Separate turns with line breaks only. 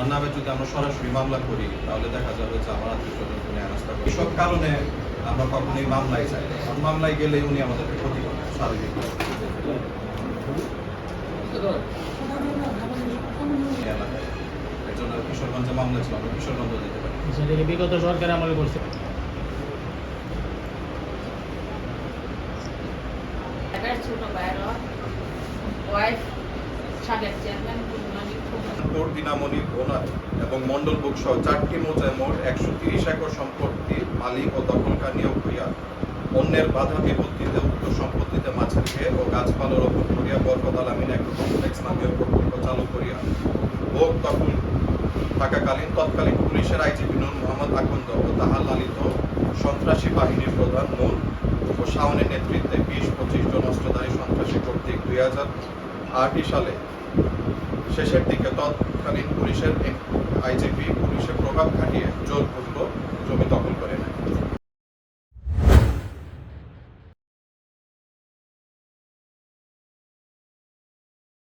ওনার নামে যদি আমরা সরাসরি মামলা করি তাহলে দেখা যাবে যে আমার আত্মীয় স্বজন কোনো হেনস্থা করে এসব কারণে আমরা কখনোই মামলায় যাই মামলায় গেলে উনি আমাদেরকে ক্ষতি শারীরিক এর জন্য কিশোরগঞ্জে মামলা ছিল আমরা কিশোরগঞ্জ দিতে পারি।
বিগত সরকার আমলে করছে
ছোট ওয়াইফ সাবেক চেয়ারম্যান
কোট দিনামণি ওনার এবং মন্ডল বুক চারটি মৌজায় মোট একশো তিরিশ একর সম্পত্তির মালিক ও দখলকার নিয়োগ করিয়া অন্যের বাধা বিপত্তিতে উক্ত সম্পত্তিতে মাছের খেয়ে ও গাছপালা রোপণ করিয়া বরকত আলামিন এগ্রো কমপ্লেক্স নামীয় প্রকল্প চালু করিয়া ভোগ দখল থাকাকালীন তৎকালীন পুলিশের আইজিপি নূর মোহাম্মদ আকন্দ ও তাহার লালিত সন্ত্রাসী বাহিনীর প্রধান নূর ও শাওনের নেতৃত্বে বিশ পঁচিশ জন অস্ত্রধারী সন্ত্রাসী কর্তৃক দুই হাজার আটই সালে শেষের দিকে তৎকালীন পুলিশের আইজিপি পুলিশের প্রভাব খাটিয়ে জোর